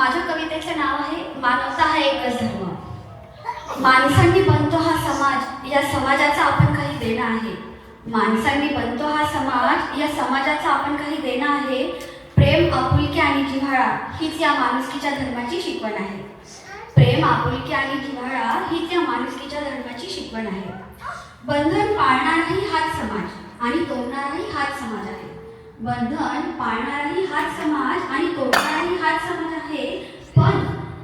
माझ्या कवितेचं नाव आहे मानवता हा एकच धर्म. माणसांनी बनतो हा समाज या समाजाचा आपण काही देणं आहे. माणसांनी बनतो हा समाज या समाजाचा आपण काही देणं आहे. प्रेम आपुलकी आणि जिव्हाळा हीच या माणुसकीच्या धर्माची शिकवण आहे. प्रेम आपुलकी आणि जिव्हाळा हीच या माणुसकीच्या धर्माची शिकवण आहे. बंधन पाळणारही हाच समाज आणि तो बंधन पाळणाराही हाच समाज आणि तोडणाराही हाच समाज आहे. पण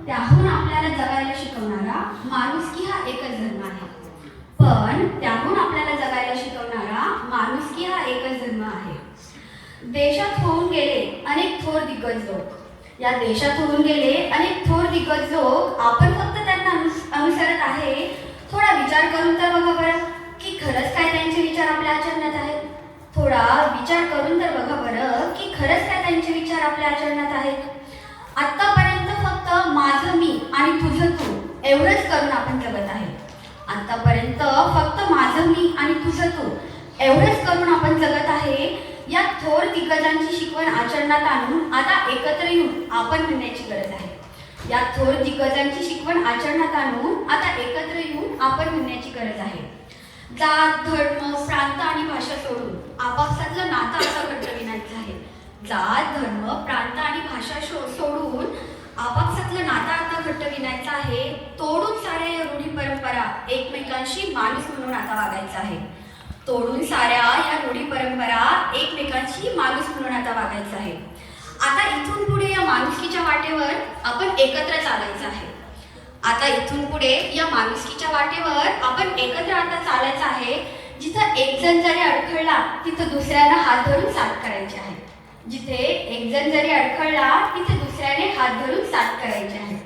त्याहून आपल्याला जगायला शिकवणारा माणुसकी हा एकच धर्म आहे. पण त्याहून आपल्याला जगायला शिकवणारा माणुसकी हा एकच धर्म आहे. देशात होऊन गेले अनेक थोर दिग्गज लोक. या देशात होऊन गेले अनेक थोर दिग्गज लोक आपण फक्त त्यांना अनुसरत आहे. थोडा विचार करून तर बघा बरं की खरंच काय त्यांचे विचार आपल्या आचरणात आहेत? थोडा विचार करून तर एवढंच करून आपण जगत आहे. आतापर्यंत फक्त माझं मी आणि तुझं तू एवढंच करून आपण जगत आहे. या थोर दिग्गजांची शिकवण आचरणात आणून आता एकत्र येऊन आपण म्हणण्याची गरज आहे. या थोर दिग्गजांची शिकवण आचरणात आणून आता एकत्र येऊन आपण म्हणण्याची गरज आहे. जात धर्म प्रांत आणि भाषा सोडून आपापसातलं नातं असं घडविण्याचं आहे. जात धर्म प्रांत आणि भाषा शो सोडून आपापसातलं नातं आता घट्ट विणायचं आहे तोडून साऱ्या या रूढी परंपरा एकमेकांशी माणूस म्हणून आता वागायचं आहे. तोडून साऱ्या या रूढी परंपरा एकमेकांशी माणूस म्हणून आता वागायचं आहे. आता इथून पुढे या माणुसकीच्या वाटेवर आपण एकत्र चालायचं आहे. आता इथून पुढे या माणुसकीच्या वाटेवर आपण एकत्र आता चालायचं आहे. जिथं एक जण जरी अडखळला तिथं दुसऱ्याला हात धरून साथ करायचे आहे. जिथे एक जण जरी अडखळला तिथे दुसऱ्याने हात धरून साथ करायचे आहे.